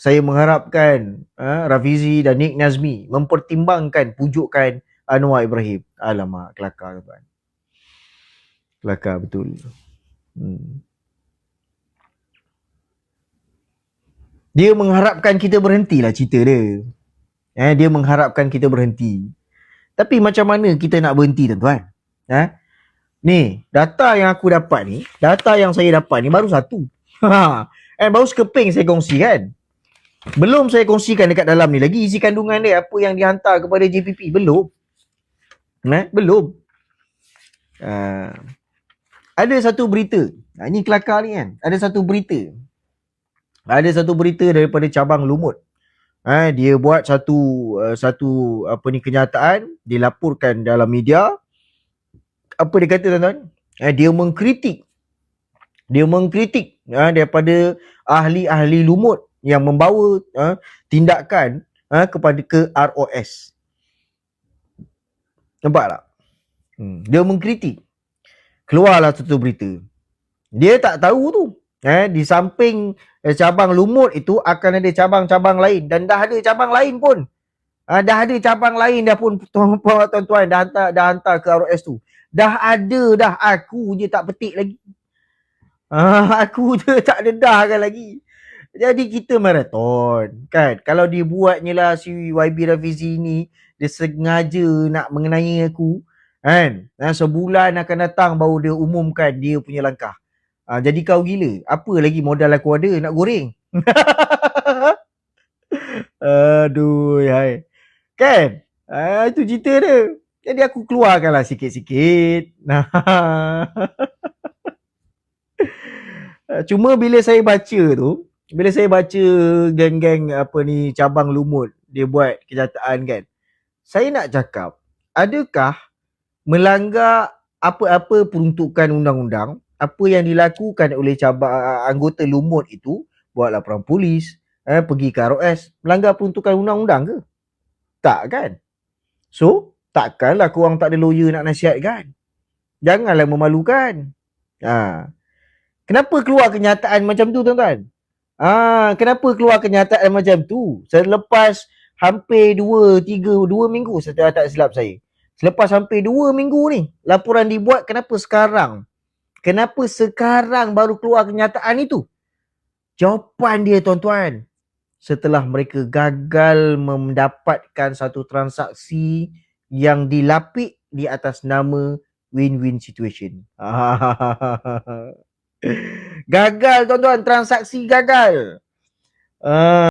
saya mengharapkan uh, Rafizi dan Nick Nazmi mempertimbangkan pujukan Anwar Ibrahim. Alamak, kelakar tuan. Kelakar betul. Hmm. Dia mengharapkan kita berhentilah cerita dia. Eh, dia mengharapkan kita berhenti. Tapi macam mana kita nak berhenti tuan-tuan? Eh? Ni, data yang aku dapat ni, data yang saya dapat ni baru satu. Ha. Eh, baru sekeping saya kongsi kan. Belum saya kongsikan dekat dalam ni lagi isi kandungan dia apa yang dihantar kepada JPP. Belum. Eh, belum. Uh, ada satu berita. Ha, ini kelakar ni kan. Ada satu berita. Ada satu berita daripada cabang Lumut. Eh, dia buat satu uh, satu apa ni kenyataan, dilaporkan dalam media. Apa dia kata tuan-tuan? Eh, dia mengkritik dia mengkritik uh, daripada ahli-ahli lumut yang membawa uh, tindakan uh, kepada ke ROS. Nampak tak? Hmm. Dia mengkritik. Keluarlah satu berita. Dia tak tahu tu. Eh, di samping eh, cabang lumut itu akan ada cabang-cabang lain. Dan dah ada cabang lain pun. Uh, dah ada cabang lain dah pun tuan-tuan dah hantar, dah hantar ke ROS tu. Dah ada dah. Aku je tak petik lagi. Ah, aku je tak dedahkan lagi. Jadi kita maraton kan. Kalau dia buatnya lah si YB Rafizi ni dia sengaja nak mengenai aku kan. Dan sebulan akan datang baru dia umumkan dia punya langkah. Ah, jadi kau gila. Apa lagi modal aku ada nak goreng? Aduh, hai. Kan? Ah, itu cerita dia. Jadi aku keluarkanlah sikit-sikit. Nah. Cuma bila saya baca tu, bila saya baca geng-geng apa ni cabang lumut dia buat kenyataan kan. Saya nak cakap, adakah melanggar apa-apa peruntukan undang-undang apa yang dilakukan oleh cabang anggota lumut itu buat laporan polis, eh, pergi ke ROS, melanggar peruntukan undang-undang ke? Tak kan? So, takkanlah korang tak ada lawyer nak nasihatkan. Janganlah memalukan. Ha. Kenapa keluar kenyataan macam tu tuan-tuan? Ah, kenapa keluar kenyataan macam tu? Selepas hampir 2 3 2 minggu setelah tak silap saya. Selepas hampir 2 minggu ni laporan dibuat kenapa sekarang? Kenapa sekarang baru keluar kenyataan itu? Jawapan dia tuan-tuan. Setelah mereka gagal mendapatkan satu transaksi yang dilapik di atas nama win-win situation. gagal tuan-tuan. Transaksi gagal. Uh,